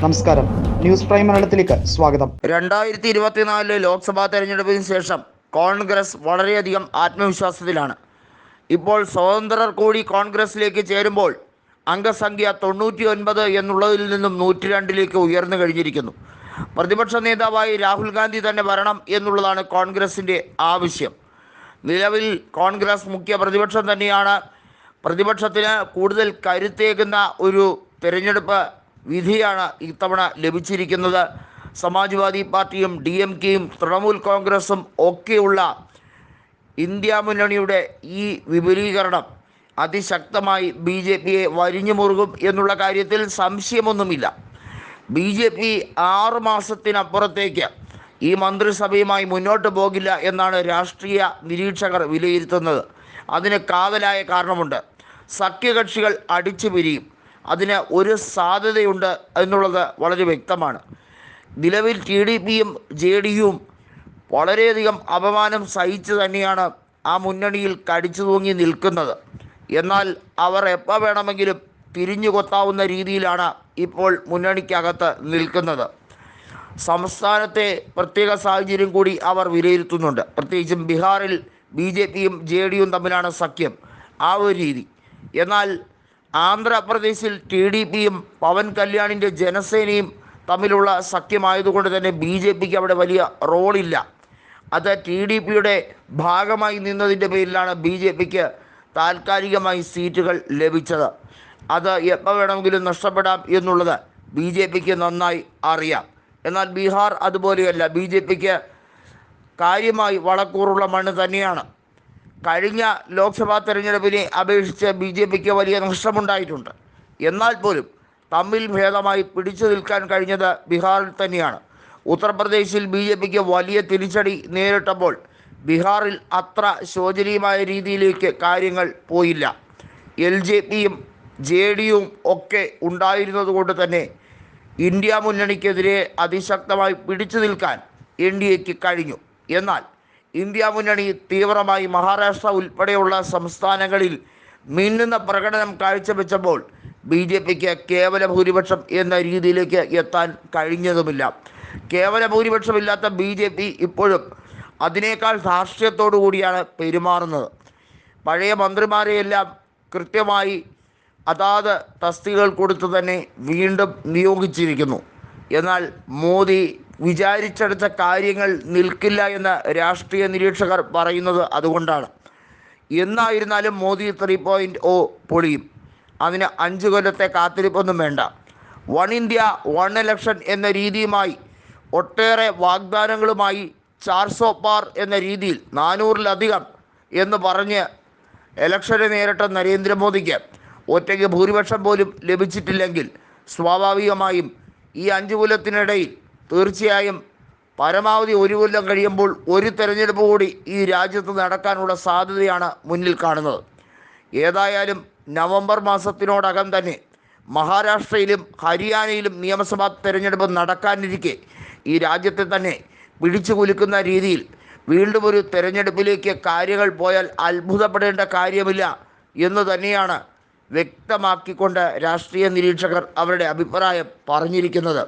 നമസ്കാരം. News prime മലയാളത്തിലേക്ക് സ്വാഗതം. രണ്ടായിരത്തി ഇരുപത്തിനാലിലെ ലോക്സഭാ തെരഞ്ഞെടുപ്പിന് ശേഷം കോൺഗ്രസ് വളരെയധികം ആത്മവിശ്വാസത്തിലാണ്. ഇപ്പോൾ സ്വതന്ത്രർ കൂടി കോൺഗ്രസിലേക്ക് ചേരുമ്പോൾ അംഗസംഖ്യ തൊണ്ണൂറ്റി ഒൻപത് എന്നുള്ളതിൽ നിന്നും നൂറ്റി രണ്ടിലേക്ക് ഉയർന്നു കഴിഞ്ഞിരിക്കുന്നു. പ്രതിപക്ഷ നേതാവായി രാഹുൽ ഗാന്ധി തന്നെ വരണം എന്നുള്ളതാണ് കോൺഗ്രസിന്റെ ആവശ്യം. നിലവിൽ കോൺഗ്രസ് മുഖ്യ പ്രതിപക്ഷം തന്നെയാണ്. പ്രതിപക്ഷത്തിന് കൂടുതൽ കരുത്തേകുന്ന ഒരു തിരഞ്ഞെടുപ്പ് വിധിയാണ് ഇത്തവണ ലഭിച്ചിരിക്കുന്നത്. സമാജ്വാദി പാർട്ടിയും ഡി എം കെയും തൃണമൂൽ കോൺഗ്രസും ഒക്കെയുള്ള ഇന്ത്യ മുന്നണിയുടെ ഈ വിപുലീകരണം അതിശക്തമായി ബി ജെ പിയെ വരിഞ്ഞു മുറുകും എന്നുള്ള കാര്യത്തിൽ സംശയമൊന്നുമില്ല. ബി ജെ പി ആറ് മാസത്തിനപ്പുറത്തേക്ക് ഈ മന്ത്രിസഭയുമായി മുന്നോട്ട് പോകില്ല എന്നാണ് രാഷ്ട്രീയ നിരീക്ഷകർ വിലയിരുത്തുന്നത്. അതിന് കാതലായ കാരണമുണ്ട്. സഖ്യകക്ഷികൾ അടിച്ചു പിരിയും അതിന് ഒരു സാധ്യതയുണ്ട് എന്നുള്ളത് വളരെ വ്യക്തമാണ്. നിലവിൽ ടി ഡി പിയും ജെ ഡി യുവും വളരെയധികം അപമാനം സഹിച്ച് തന്നെയാണ് ആ മുന്നണിയിൽ കടിച്ചു തൂങ്ങി നിൽക്കുന്നത്. എന്നാൽ അവർ എപ്പോൾ വേണമെങ്കിലും തിരിഞ്ഞു കൊത്താവുന്ന രീതിയിലാണ് ഇപ്പോൾ മുന്നണിക്കകത്ത് നിൽക്കുന്നത്. സംസ്ഥാനത്തെ പ്രത്യേക സാഹചര്യം കൂടി അവർ വിലയിരുത്തുന്നുണ്ട്. പ്രത്യേകിച്ചും ബീഹാറിൽ ബി ജെ പിയും ജെ ഡിയും തമ്മിലാണ് സഖ്യം ആ ഒരു രീതി. എന്നാൽ ആന്ധ്രാപ്രദേശിൽ ടി ഡി പിയും പവൻ കല്യാണിന്റെ ജനസേനയും തമ്മിലുള്ള സഖ്യമായതുകൊണ്ട് തന്നെ ബി ജെ പിക്ക് അവിടെ വലിയ റോളില്ല. അത് ടി ഡി പിയുടെ ഭാഗമായി നിന്നതിന്റെ പേരിലാണ് ബി ജെ പിക്ക് താൽക്കാലികമായി സീറ്റുകൾ ലഭിച്ചത്. അത് എപ്പോൾ വേണമെങ്കിലും നഷ്ടപ്പെടാം എന്നുള്ളത് ബി ജെ പിക്ക് നന്നായി അറിയാം. എന്നാൽ ബീഹാർ അതുപോലെയല്ല. ബി ജെ പിക്ക് കാര്യമായി വളക്കൂറുള്ള മണ്ണ് തന്നെയാണ്. കഴിഞ്ഞ ലോക്സഭാ തെരഞ്ഞെടുപ്പിനെ അപേക്ഷിച്ച് ബി ജെ പിക്ക് വലിയ നഷ്ടമുണ്ടായിട്ടുണ്ട്. എന്നാൽ പോലും തമ്മിൽ ഭേദമായി പിടിച്ചു നിൽക്കാൻ കഴിഞ്ഞത് ബീഹാറിൽ തന്നെയാണ്. ഉത്തർപ്രദേശിൽ ബി ജെ പിക്ക് വലിയ തിരിച്ചടി നേരിട്ടപ്പോൾ ബീഹാറിൽ അത്ര ശോചനീയമായ രീതിയിലേക്ക് കാര്യങ്ങൾ പോയില്ല. എൽ ജെ പിയും ജെ ഡിയും ഒക്കെ ഉണ്ടായിരുന്നത് കൊണ്ട് തന്നെ ഇന്ത്യ മുന്നണിക്കെതിരെ അതിശക്തമായി പിടിച്ചു നിൽക്കാൻ എൻ ഡി എക്ക് കഴിഞ്ഞു. എന്നാൽ ഇന്ത്യ മുന്നണി തീവ്രമായി മഹാരാഷ്ട്ര ഉൾപ്പെടെയുള്ള സംസ്ഥാനങ്ങളിൽ മിന്നുന്ന പ്രകടനം കാഴ്ചവെച്ചപ്പോൾ ബി ജെ പിക്ക് കേവല ഭൂരിപക്ഷം എന്ന രീതിയിലേക്ക് എത്താൻ കഴിഞ്ഞതുമില്ല. കേവല ഭൂരിപക്ഷമില്ലാത്ത ബി ജെ പി ഇപ്പോഴും അതിനേക്കാൾ ധാർഷ്ട്യത്തോടു കൂടിയാണ് പെരുമാറുന്നത്. പഴയ മന്ത്രിമാരെയെല്ലാം കൃത്യമായി അതാത് തസ്തികകൾ കൊടുത്ത് തന്നെ വീണ്ടും നിയോഗിച്ചിരിക്കുന്നു. എന്നാൽ മോദി വിചാരിച്ചെടുത്ത കാര്യങ്ങൾ നിൽക്കില്ല എന്ന് രാഷ്ട്രീയ നിരീക്ഷകർ പറയുന്നത് അതുകൊണ്ടാണ്. എന്നായിരുന്നാലും മോദി ത്രീ പോയിന്റ് ഒ പൊളിയും. അതിന് അഞ്ച് കൊല്ലത്തെ കാത്തിരിപ്പൊന്നും വേണ്ട. വൺ ഇന്ത്യ വൺ ഇലക്ഷൻ എന്ന രീതിയുമായി ഒട്ടേറെ വാഗ്ദാനങ്ങളുമായി ചാർസോ പാർ എന്ന രീതിയിൽ നാനൂറിലധികം എന്ന് പറഞ്ഞ് ഇലക്ഷനെ നേരിട്ട നരേന്ദ്രമോദിക്ക് ഒറ്റയ്ക്ക് ഭൂരിപക്ഷം പോലും ലഭിച്ചിട്ടില്ലെങ്കിൽ സ്വാഭാവികമായും ഈ അഞ്ച് കൊല്ലത്തിനിടയിൽ തീർച്ചയായും പരമാവധി ഒരു കൊല്ലം കഴിയുമ്പോൾ ഒരു തെരഞ്ഞെടുപ്പ് കൂടി ഈ രാജ്യത്ത് നടക്കാനുള്ള സാധ്യതയാണ് മുന്നിൽ കാണുന്നത്. ഏതായാലും നവംബർ മാസത്തിനോടകം തന്നെ മഹാരാഷ്ട്രയിലും ഹരിയാനയിലും നിയമസഭാ തെരഞ്ഞെടുപ്പ് നടക്കാനിരിക്കെ ഈ രാജ്യത്തെ തന്നെ പിടിച്ചു കുലുക്കുന്ന രീതിയിൽ വീണ്ടും ഒരു തെരഞ്ഞെടുപ്പിലേക്ക് കാര്യങ്ങൾ പോയാൽ അത്ഭുതപ്പെടേണ്ട കാര്യമില്ല എന്ന് തന്നെയാണ് വ്യക്തമാക്കിക്കൊണ്ട് രാഷ്ട്രീയ നിരീക്ഷകർ അവരുടെ അഭിപ്രായം പറഞ്ഞിരിക്കുന്നത്.